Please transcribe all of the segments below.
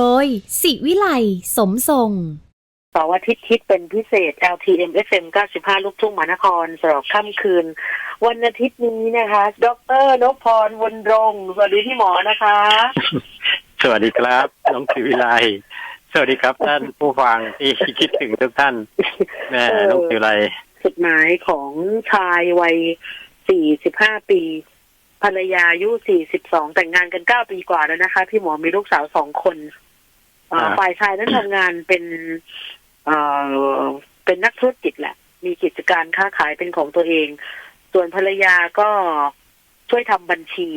ดย สิวิไลสมทรงเสาร์อาทิตย์คิดเป็นพิเศษ LTM FM 95 ลูกทุ่งมหานครสำหรับค่ำคืน วันอาทิตย์นี้นะคะ ดรนพพรวนรงค์สวัสดีพี่หมอนะคะ สวัสดีครับ น้องศิวิไลสวัสดีครับท่านผู้ฟังที่คิดถึงทุกท่านแม่เออน้องศิวิไลจดหมายของชายวัย 45 ปี ภรรยาอายุ 42 แต่งงานกัน 9 ปีกว่าแล้วนะคะ พี่หมอมีลูกสาวสองคนเอ่อ ฝ่ายชายนั้นทำงานเป็นเอ่อเป็นนักธุรกิจแหละ มีกิจการค้าขายเป็นของตัวเอง ส่วนภรรยาก็ช่วยทำบัญชี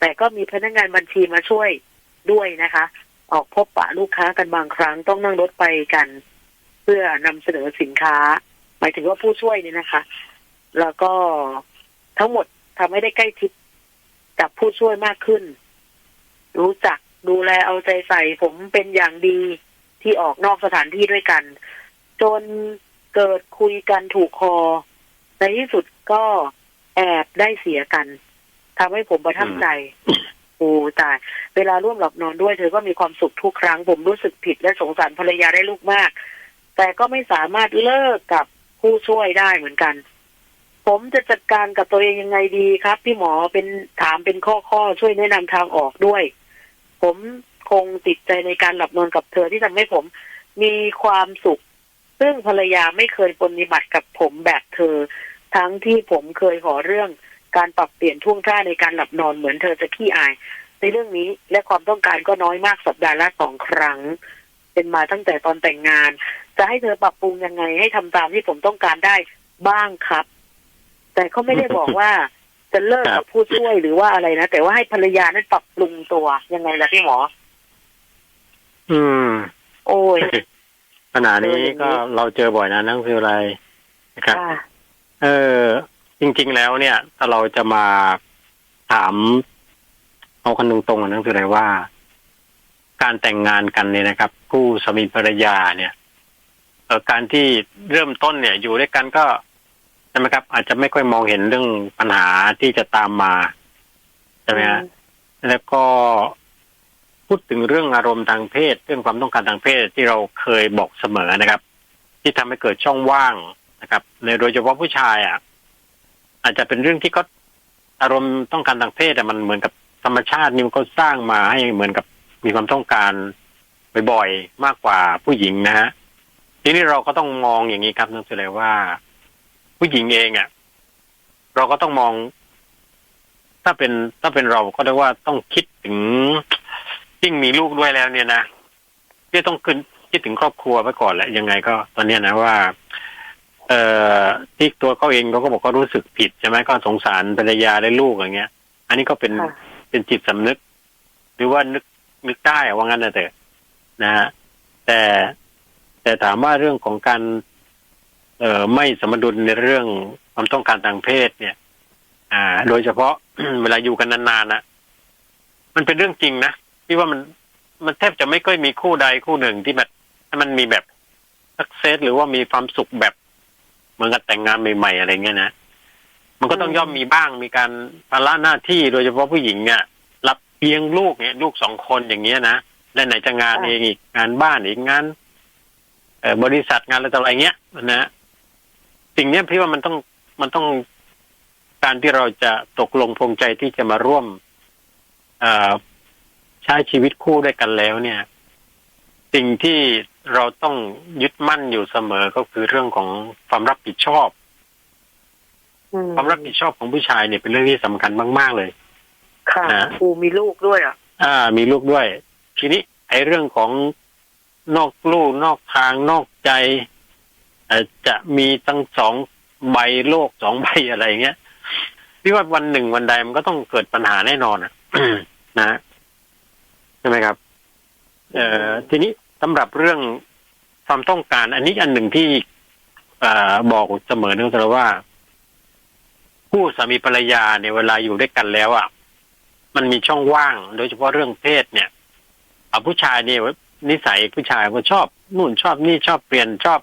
แต่ก็มีพนักงานบัญชีมาช่วยด้วยนะคะ ออกพบปะลูกค้ากันบางครั้งต้องนั่งรถไปกัน เพื่อนำเสนอสินค้า หมายถึงว่าผู้ช่วยเนี่ยนะคะ แล้วก็ทั้งหมดทำให้ได้ใกล้ชิดกับผู้ช่วยมากขึ้น รู้จัก ดูแลเอาใจใส่ผมเป็นอย่างดีที่ออกนอกสถานที่ด้วยกัน จนเกิดคุยกันถูกคอ ในที่สุดก็แอบได้เสียกันทำให้ผมประทับใจโอ้ตาย เวลาร่วมหลับนอนด้วยเธอก็มีความสุขทุกครั้ง ผมรู้สึกผิดและสงสารภรรยาได้ลูกมาก แต่ก็ไม่สามารถเลิกกับผู้ช่วยได้เหมือนกัน ผมจะจัดการกับตัวเองยังไงดีครับ พี่หมอเป็นถามเป็นข้อข้อช่วยแนะนำทางออกด้วย ผมคงติดใจในการหลับนอนกับเธอที่ทำให้ผมมีความสุข ซึ่งภรรยาไม่เคยปฏิบัติกับผมแบบเธอ ทั้งที่ผมเคยขอเรื่องการปรับเปลี่ยนท่วงท่าในการหลับนอนเหมือนเธอจะขี้อาย ในเรื่องนี้และความต้องการก็น้อยมากสัปดาห์ละสองครั้ง เป็นมาตั้งแต่ตอนแต่งงาน จะให้เธอปรับปรุงยังไงให้ทำตามที่ผมต้องการได้บ้างครับ แต่เขาไม่ได้บอกว่า จะเลิกกับผู้ช่วยหรือว่าอะไรนะแต่ว่าให้ภรรยานั้นปรับปรุงตัวยังไงล่ะพี่หมอ อืม โอ้ยปัญหานี้เอออย่างนี้ก็เราเจอบ่อยนะน้องศิวิไลนะครับค่ะเออ จริง ๆ แล้วเนี่ย ถ้าเราจะมาถาม เอากันตรงๆอะน้องศิวิไลว่า การแต่งงานกันเนี่ยนะครับคู่สามีภรรยาเนี่ยเออการที่เริ่มต้นเนี่ย อยู่ด้วยกันก็ ใช่ไหมครับ อาจจะไม่ค่อยมองเห็นเรื่องปัญหาที่จะตามมาใช่ไหมฮะแล้วก็พูดถึงเรื่องอารมณ์ทางเพศ เรื่องความต้องการทางเพศที่เราเคยบอกเสมอนะครับ ที่ทำให้เกิดช่องว่างนะครับ ในโดยเฉพาะผู้ชายอะ อาจจะเป็นเรื่องที่เขาอารมณ์ต้องการทางเพศแต่มันเหมือนกับธรรมชาตินี่มันก็สร้างมาให้เหมือนกับมีความต้องการบ่อยๆมากกว่าผู้หญิงนะฮะทีนี้เราก็ต้องมองอย่างนี้ครับนั่นคืออะไรว่า ผู้หญิงเองอะ เราก็ต้องมอง ถ้าเป็นถ้าเป็นเราก็เรียกว่าต้องคิดถึงยิ่งมีลูกด้วยแล้วเนี่ยนะที่ต้องขึ้นคิดถึงครอบครัวไว้ก่อนแหละยังไงก็ ตอนเนี้ยนะว่า เอ่อที่ตัวเขาเองเขาก็บอกก็รู้สึกผิดใช่ไหมก็สงสารภรรยาและลูกอย่างเงี้ย อันนี้ก็เป็นค่ะ เป็นจิตสำนึก หรือว่านึกนึกได้อะว่างั้นนะเถอะนะฮะแต่แต่ถามว่าเรื่องของการ เอ่อไม่สมดุลในเรื่องความต้องการทางเพศ เนี่ย อ่า โดยเฉพาะเวลาอยู่กันนานๆนะมันเป็นเรื่องจริงนะที่ว่ามันมันแทบจะไม่ค่อยมีคู่ใดคู่หนึ่งที่แบบถ้มันมีแบบสักเซสหรือว่ามีความสุขแบบเหมือนกับแต่งงานใหม่ๆอะไรเงี้ยนะมันก็ต้องย่อมมีบ้างมีการภาระหน้าที่โดยเฉพาะผู้หญิงเนี่ยรับเลี้ยงลูกเนี่ย ลูกสองคนอย่างเงี้ยนะและไหนจะงานเองอีกงานบ้านอีกงานเอ่อบริษัทงานอะไรต่ออะไรเงี้ยนะ สิ่งเนี้ยพี่ว่ามันต้องมันต้องการที่เราจะตกลงพงใจที่จะมาร่วมเอ่อใช้ชีวิตคู่ด้วยกันแล้ว เนี่ย สิ่งที่เราต้องยึดมั่นอยู่เสมอก็คือเรื่องของความรับผิดชอบอืมความรับผิดชอบของผู้ชายเนี่ยเป็นเรื่องที่สำคัญมาก ๆ เลย ค่ะนะครูมีลูกด้วยอะ อ่า มีลูกด้วย ทีนี้ไอ้เรื่องของนอกลู่นอกทางนอกใจเอ่อ จะมีตั้งสองใบโลกสองใบอะไรเงี้ยพี่ว่าวันหนึ่งวันใดมันก็ต้องเกิดปัญหาแน่นอนอะนะใช่ไหมครับ เอ่อทีนี้สำหรับเรื่องความต้องการ อันนี้อันหนึ่งที่เออบอกเสมอเนื่องจากว่า ผู้สามีภรรยาเนี่ยเวลาอยู่ด้วยกันแล้วอะมันมีช่องว่าง โดยเฉพาะเรื่องเพศเนี่ยอผู้ชายเนี่ยนิสัยผู้ชายก็ชอบนู่นชอบนี่ชอบเปลี่ยนชอบ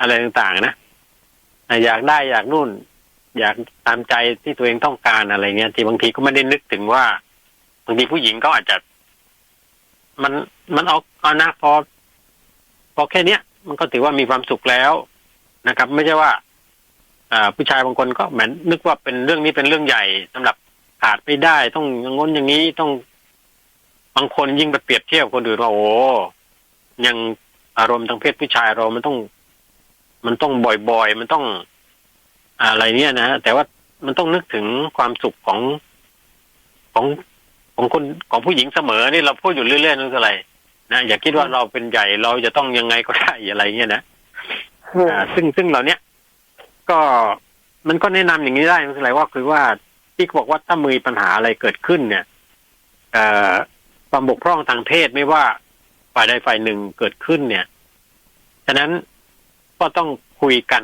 อะไรต่างๆนะอยากได้อยากนู่น อยากตามใจที่ตัวเองต้องการอะไรเงี้ยที่บางทีก็ไม่ได้นึกถึงว่าบางทีผู้หญิงก็อาจจะ มันมันเอาเอานะพอพอแค่เนี้ยมันก็ถือว่ามีความสุขแล้วนะครับ ไม่ใช่ว่าอ่าผู้ชายบางคนก็เหมือนนึกว่าเป็นเรื่องนี้เป็นเรื่องใหญ่สำหรับขาดไม่ได้ต้องงง้นอย่างนี้ต้องบางคนยิ่งไปเปรียบเทียบคนอื่นว่าโอ้ยังอารมณ์ทางเพศผู้ชายเรามันต้อง มันต้องบ่อยๆ มันต้องอะไรเนี่ยนะฮะแต่ว่ามันต้องนึกถึงความสุขของของของคนของผู้หญิงเสมอนี่เราพูดอยู่เรื่อยๆนั่นคืออะไรนะอย่าคิดว่าเราเป็นใหญ่เราจะต้องยังไงก็ได้อะไรเงี้ยนะอ่า ซึ่งซึ่งเราเนี้ยก็มันก็แนะนำอย่างนี้ได้นั่นคืออะไรว่าคือว่าที่เขาบอกว่าถ้ามีปัญหาอะไรเกิดขึ้นเนี่ยเอ่อความบกพร่องทางเพศไม่ว่าฝ่ายใดฝ่ายหนึ่งเกิดขึ้นเนี่ยฉะนั้น ก็ต้องคุยกัน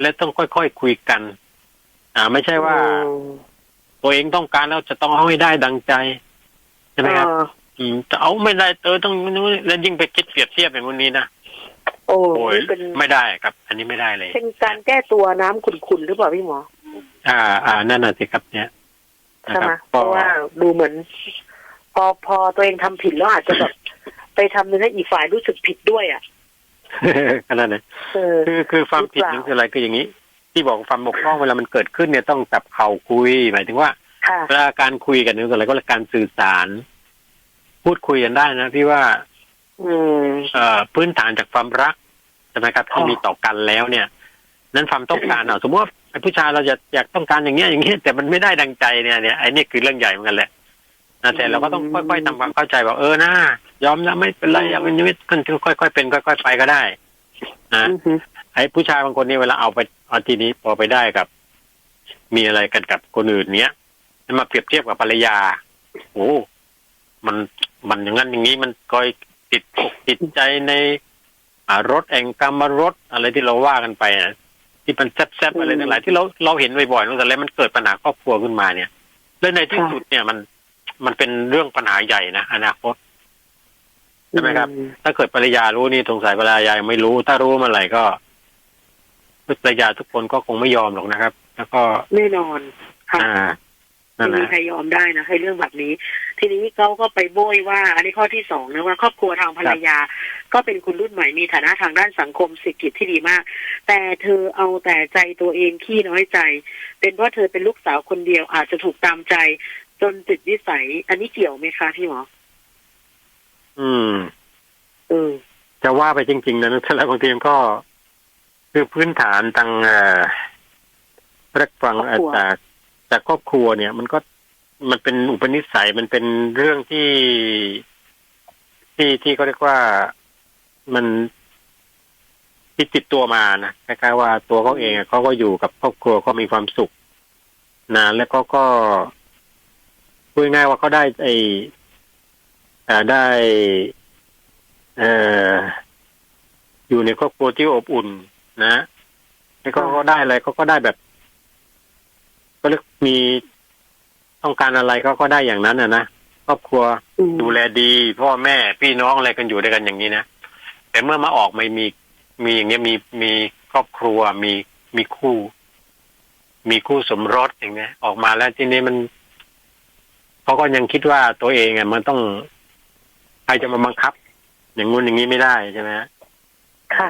และต้องค่อยๆคคุยกัน อ่า ไม่ใช่ว่า ตัวเองต้องการแล้วจะต้องเอาให้ได้ดังใจใช่ไหมครับเอออืมจะเอาไม่ได้เออต้องแล้วยิ่งไปคิดเปรียบเทียบอย่างนี้นะโอ้โอ้ยนี่เป็นไม่ได้ครับ อันนี้ไม่ได้เลย เป็นการแก้ตัวน้ำขุ่นๆหรือเปล่าพี่หมอ อ่า อ่านั่นน่ะสิครับเนี่ยนะใช่ครัไหมบเพราะว่าดูเหมือน พอพอตัวเองทำผิดแล้วอาจจะแบบไปทำให้อีกฝ่ายรู้สึกผิดด้วยอะ ขนาดนั้นเออคือคือความผิดหรือเปล่านั่นคืออะไรคืออย่างนี้ ที่บอกความบกพร่องเวลามันเกิดขึ้นเนี่ยต้องจับเข่าคุย หมายถึงว่าค่ะเวลาการคุยกันนี่คืออะไรก็คือการสื่อสาร พูดคุยกันได้นะพี่ว่าอืมเอ่อพื้นฐานจากความรักใช่ไหมครับที่อ๋อมีต่อกันแล้วเนี่ย นั้นความต้องการอะสมมติว่าไอ้ผู้ชายเราจะอยากต้องการอย่างเงี้ยอย่างเงี้ยแต่มันไม่ได้ดังใจเนี่ยเนี่ยไอ้นี่คือเรื่องใหญ่เหมือนกันแหละนะแต่เราก็ต้องค่อยๆทำความเข้าใจว่าเออนะ ยอมนะไม่เป็นไรอย่างนี้ขึ้นค่อยๆเป็นค่อยๆไปก็ได้นะอือฮึไอ้ผู้ชายบางคนนี่เวลาเอาไปเอาทีนี้พอไปได้กับ มีอะไรกันกับคนอื่นเนี้ยมาเปรียบเทียบกับภรรยาโอ้มันมันอย่างนั้นอย่างนี้มันคอยติดอกติดใจในอ่ารถแองกรรมรถอะไรที่เราว่ากันไปนะที่มันแซ่บๆอะไรทั้งหลายที่เราเราเห็นบ่อยๆนั่นแต่แล้วมันเกิดปัญหาครอบครัวขึ้นมาเนี่ย แล้วในที่สุดเนี่ยมันมันเป็นเรื่องปัญหาใหญ่นะอนาคต ใช่ไหมครับ ถ้าเกิดภรรยารู้นี่สงสัยภรรยายังไม่รู้ ถ้ารู้เมื่อไหร่ก็ภรรยาทุกคนก็คงไม่ยอมหรอกนะครับ แล้วก็แน่นอนค่ะอ่านั่ไม่นแหมีละใครยอมได้นะให้เรื่องแบบนี้ ทีนี้เขาก็ไปโบยว่า อันนี้ข้อที่สองนะว่า ครอบครัวทางภรรยา ก็เป็นคนรุ่นใหม่มีฐานะทางด้านสังคมเศรษฐกิจที่ดีมาก แต่เธอเอาแต่ใจตัวเองขี้น้อยใจ เป็นเพราะเธอเป็นลูกสาวคนเดียวอาจจะถูกตามใจ จนติดนิสัย อันนี้เกี่ยวไหมคะพี่หมอ อืมเออจะว่าไปจริง ๆ นะแต่ละบางทีมันก็คือพื้นฐานทางเอ่อเรียกฟังครอบครัวจากจากครอบครัวเนี่ย มันก็มันเป็นอุปนิสัยมันเป็นเรื่องที่ที่ที่เขาเรียกว่ามันที่ติดตัวมานะคล้ายๆว่าตัวเขาเองอะเขาก็อยู่กับครอบครัวเขามีความสุขนะแล้วก็ก็พูดง่ายๆว่าเขาได้ไอเอ่อ ได้เอ่ออยู่ในครอบครัวที่อบอุ่น นะแล้วก็ค่ะก็ได้อะไรเขาก็ได้แบบ ก็เรียกมีต้องการอะไรเขาก็ได้อย่างนั้นนะนะครอบครัวอืมดูแลดี พ่อแม่พี่น้องอะไรกันอยู่ด้วยกันอย่างนี้นะแต่เมื่อมาออกไม่มีมีอย่างเงี้ยมีมีครอบครัวมีมีคู่ มีคู่สมรสอย่างเงี้ย ออกมาแล้วทีนี้มันเขาก็ยังคิดว่าตัวเองอะมันต้อง ใครจะมาบังคับ อย่างงู้นอย่างนี้ไม่ได้ใช่ไหมฮะค่ะ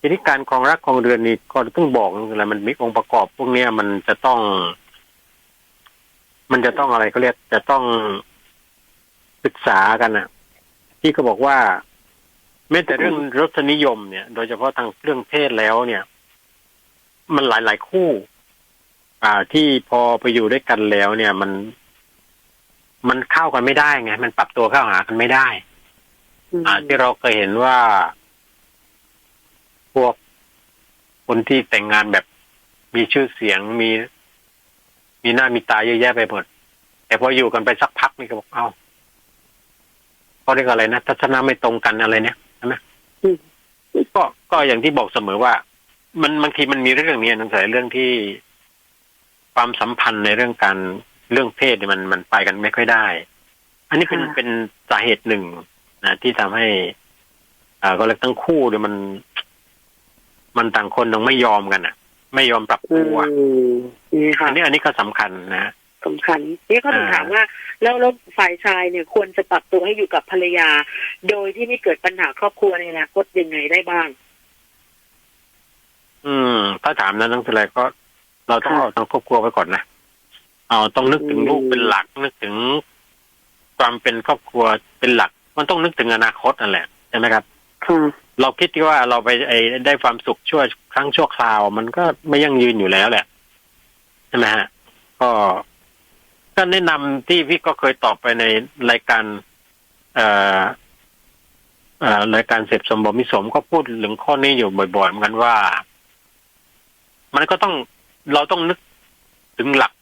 ทีนี้การครองรักครองเรือนนี่ก็ต้องบอกอะไรมันมีองค์ประกอบ พวกเนี้ยมันจะต้อง มันจะต้องอะไรเขาเรียกจะต้องศึกษากันอะ ที่เขาบอกว่าแม้แต่เรื่องรสนิยมเนี่ย โดยเฉพาะทางเรื่องเพศแล้วเนี่ย มันหลายๆคู่ อ่าที่พอไปอยู่ด้วยกันแล้วเนี่ย มัน มันเข้ากันไม่ได้ไง มันปรับตัวเข้าหากันไม่ได้ อ่า ที่เราเคยเห็นว่า พวกคนที่แต่งงานแบบมีชื่อเสียงมี มีหน้ามีตาเยอะแยะไปหมด แต่พออยู่กันไปสักพักนี่ก็บอกเอ้าเขาเรียกอะไรนะทัศนะไม่ตรงกันอะไรเนี่ยใช่ไหมอืมก็ก็อย่างที่บอกเสมอว่า มันบางทีมันมีเรื่องนี้นั่นแหละเรื่องที่ความสัมพันธ์ในเรื่องการ เรื่องเพศเนี่ยมันมันไปกันไม่ค่อยได้ อันนี้เป็นค่ะ เป็นสาเหตุหนึ่งนะที่ทำให้อ่าก็เลยทั้งคู่เนี่ยมัน มันต่างคนต้องไม่ยอมกันอะ ไม่ยอมปรับอืตัวมนี่ค่ะอันนี้อันนี้ก็สำคัญนะ สำคัญ นี่ก็ถึงอ่า ถามว่า แล้วแล้วฝ่ายชายเนี่ยควรจะปรับตัวให้อยู่กับภรรยา โดยที่ไม่เกิดปัญหาครอบครัวในอนาคตยังไงได้บ้าง อืม ถ้าถามนั้นทั้งทีไรก็ เราต้องค่ะ เอาทางครอบครัวไว้ก่อนนะ เอาต้องนึกถึงอืมลูกเป็นหลักนึกถึงความเป็นครอบครัวเป็นหลัก มันต้องนึกถึงอนาคตนั่นแหละใช่ไหมครับค่ะเราคิดที่ว่าเราไปไอ้ได้ความสุขชั่วครั้งชั่วคราว มันก็ไม่ยั่งยืนอยู่แล้วแหละใช่ไหมฮะก็ก็แนะนำที่พี่ก็เคยตอบไปในรายการเอ่อเอ่อรายการเสพสมบมิสมก็พูดถึงข้อนี้อยู่บ่อยๆเหมือนกันว่า มันก็ต้องเราต้องนึกถึงหลักอ่า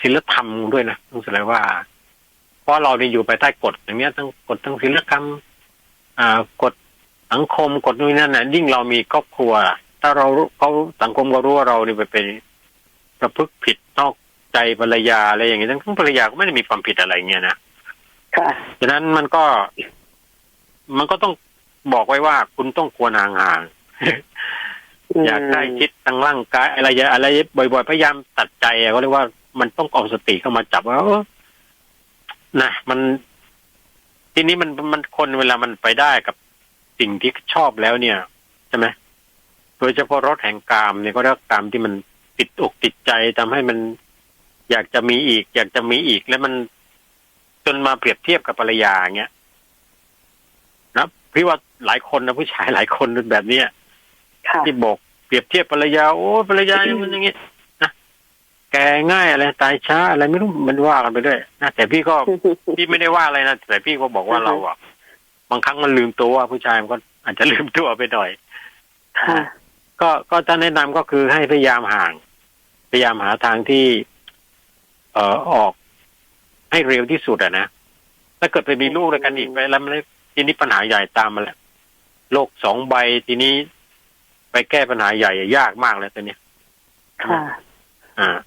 ศีลธรรมด้วยนะต้องแสดงว่า เพราะเราเนี่ยอยู่ภายใต้กฎอย่างเนี้ยทั้งกฎทั้งศีลธรรมอ่ากฎสังคมกฎนู่นนนั่นน่ะยิ่งเรามีครอบครัว ถ้าเรารู้เขาสังคมก็รู้ว่าเรานี่ไปเป็นประพฤติผิดนอกใจภรรยาอะไรอย่างเงี้ยทั้งภรรยาก็ไม่ได้มีความผิดอะไรเงี้ยนะค่ะฉะนั้นมันก็ มันก็ต้องบอกไว้ว่าคุณต้องควรห่างๆอยากใกล้ชิดทางร่างกายอะไรอย่าอะไรบ่อยๆพยายามตัดใจอะก็เรียกว่า มันต้องเอาสติเข้ามาจับว่าเออนะมัน ทีนี้มันมันคนเวลามันไปได้กับสิ่งที่ชอบแล้วเนี่ยใช่ไหมโดยเฉพาะรถแห่งกามเนี่ยก็เรียกกามที่มันติดอกติดใจทำให้มัน อยากจะมีอีก อยากจะมีอีกแล้วมันจนมาเปรียบเทียบกับภรรยาอย่างเงี้ยนะพี่ว่าหลายคนนะผู้ชายหลายคนเป็นแบบเนี้ยค่ะที่บอกเปรียบเทียบภรรยาโอ้ภรรยาอย่างนั้นอย่างนี้นะ แกง่ายอะไรตายช้าอะไรไม่รู้มันว่ากันไปด้วยนะแต่พี่ก็พี่ไม่ได้ว่าอะไรนะแต่พี่ก็บอกว่าอือฮึเราอะบางครั้งมันลืมตัวว่าผู้ชายมันก็อาจจะลืมตัวไปหน่อยค่ะก็ก็ถ้าแนะนำก็คือให้พยายามห่าง พยายามหาทางที่ เอ่อออก ให้เร็วที่สุดอะนะถ้าเกิดไปมีลูกด้วยกันอีกไปแล้วมันทีนี้ปัญหาใหญ่ตามมาแล้วโลกสองใบทีนี้ไปแก้ปัญหาใหญ่ยากมากเลยตอนนี้ค่ะ อ่าอ๋อ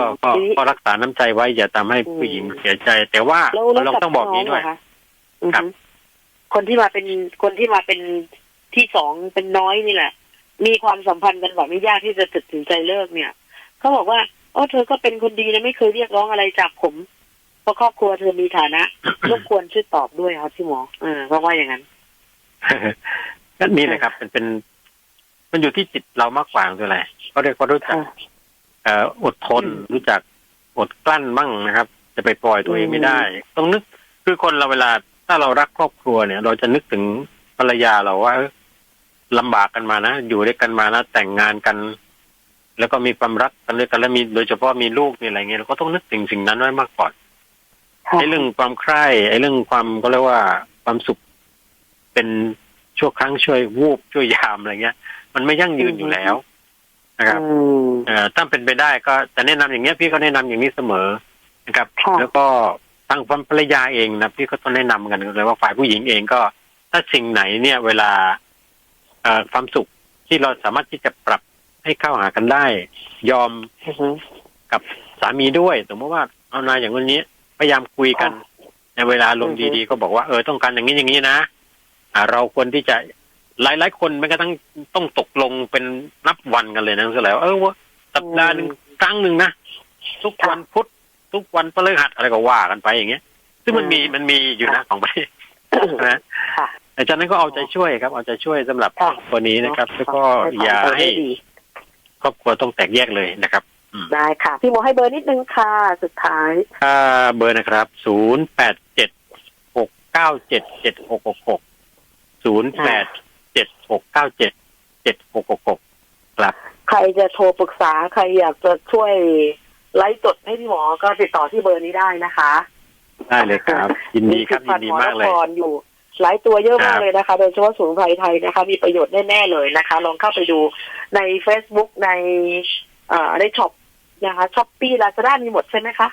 ก็ก็ทีนี้ ก็รักษาน้ำใจไว้อย่าทำให้ผู้หญิงเสียใจ แต่ว่าแล้วแล้วเรากับต้องบอกนี้ด้วยน้เหรคะอือครัฮึบคนที่มาเป็นคนที่มาเป็นที่สองเป็นน้อยนี่แหละ มีความสัมพันธ์กันแบบไม่ยากที่จะตัดสินใจเลิกเนี่ยเขาบอกว่าโอ้เธอก็เป็นคนดีนะไม่เคยเรียกร้องอะไรจากผม เพราะครอบครัวเธอมีฐานะ รบกวนช่วยตอบด้วยครับพี่หมอเออเพราะว่าอย่างนั้นก็นี่แหละครับมันเป็น มันอยู่ที่จิตเรามากกว่าคืออะไรเขาเรียกว่ารู้จักค่ะเอ่ออดทนอืมรู้จักอดกลั้นมั่งนะครับ จะไปปล่อยตัวเองอืมไม่ได้ ต้องนึกคือคนเราเวลาถ้าเรารักครอบครัวเนี่ย เราจะนึกถึงภรรยาเราว่าเอ้ยลำบากกันมานะอยู่ด้วยกันมานะแต่งงานกัน แล้วก็มีความรักกันด้วยกันแล้วมีโดยเฉพาะมีลูกมีอะไรเงี้ยเราก็ต้องนึกถึงสิ่งนั้นไว้มากก่อนค่ะไอ้เรื่องความใคร่ไอ้เรื่องความก็เรียกว่าความสุขเป็นชั่วครั้งช่วยวูบช่วยยามอะไรเงี้ย มันไม่ยั่งยืนอยู่แล้ว นะครับอืมเอ่อถ้าเป็นไปได้ก็จะแนะนำอย่างเงี้ยพี่ก็แนะนำอย่างนี้เสมอนะครับค่ะแล้วก็ทางภรรยาเองนะพี่ก็ต้องแนะนำกันเลยว่าฝ่ายผู้หญิงเองก็ ถ้าสิ่งไหนเนี่ย เวลาเอ่อความสุขที่เราสามารถที่จะปรับให้เข้าหากันได้ ยอมอือฮึกับสามีด้วยสมมติว่าเอานายอย่างวันนี้พยายามคุยกัน ในเวลาลมณ์อือฮึดีๆ ก็บอกว่าเออต้องการอย่างนี้อย่างนี้นะอ่าเราควรที่จะ หลายๆคนแม้กระทั่งต้องตกลงเป็นนับวันกันเลยนะก็แล้วาเออว่าสัปดาห์หนึ่งครั้งหนึ่งนะทุกวันพุธทุกวันพฤหัสอะไรก็ว่ากันไปอย่างเงี้ย ซึ่งมันมีมันมีอยู่นะของประเทศนะค่ะแต่จากนั้นก็เอาใจช่วยครับ เอาใจช่วยสำหรับค่ะคนนี้นะครับ แล้วก็อย่าให้ดีครอบครัวต้องแตกแยกเลยนะครับได้ค่ะ พี่หมอให้เบอร์นิดนึงค่ะ สุดท้ายค่าเบอร์นะครับศูนย์แปดเจ็ดหกเก้าเจ็ดเจ็ดหกหกหกศูนย์แปด เจ็ดหกเก้าเจ็ดเจ็ดหกหกหกครับ ใครจะโทรปรึกษาใครอยากจะช่วยไลฟ์สดให้พี่หมอก็ติดต่อที่เบอร์นี้ได้นะคะได้เลยครับ ยินดีครับยินดีมากเลยผลิตภัณฑ์หมอนครอยู่หลายตัวเยอะมากครับเลยนะคะ โดยเฉพาะสมุนไพรไทยนะคะ มีประโยชน์แน่ๆเลยนะคะ ลองเข้าไปดูใน Facebook ในเอ่อในช็อปนะคะช้อปปี้ลาซาด้ามีหมดใช่ไหมคะ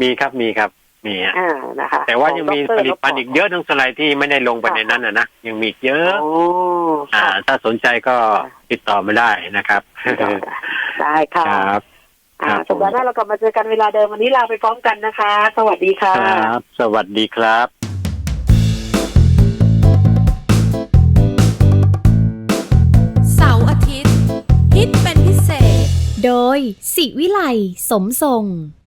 มีครับมีครับ มีฮะอ่านะคะแต่ว่ายังมีขอผดรลิตภัณฑ์อีกเยอะทั้งสไลด์ที่ไม่ได้ลงไปในนั้นนะนะยังมีอีกเยอะโอ้อ่าค่ะถ้าสนใจก็ติดต่อมาได้นะครับได้ค่ะครับอ่าครับผมสัปดาห์หน้าเรากลับมาเจอกันเวลาเดิมวันนี้ลาไปพร้อมกันนะคะ สวัสดีค่ะครับ สวัสดีครับเสาร์อาทิตย์ฮิตเป็นพิเศษ โดยสิวิไลสมทรง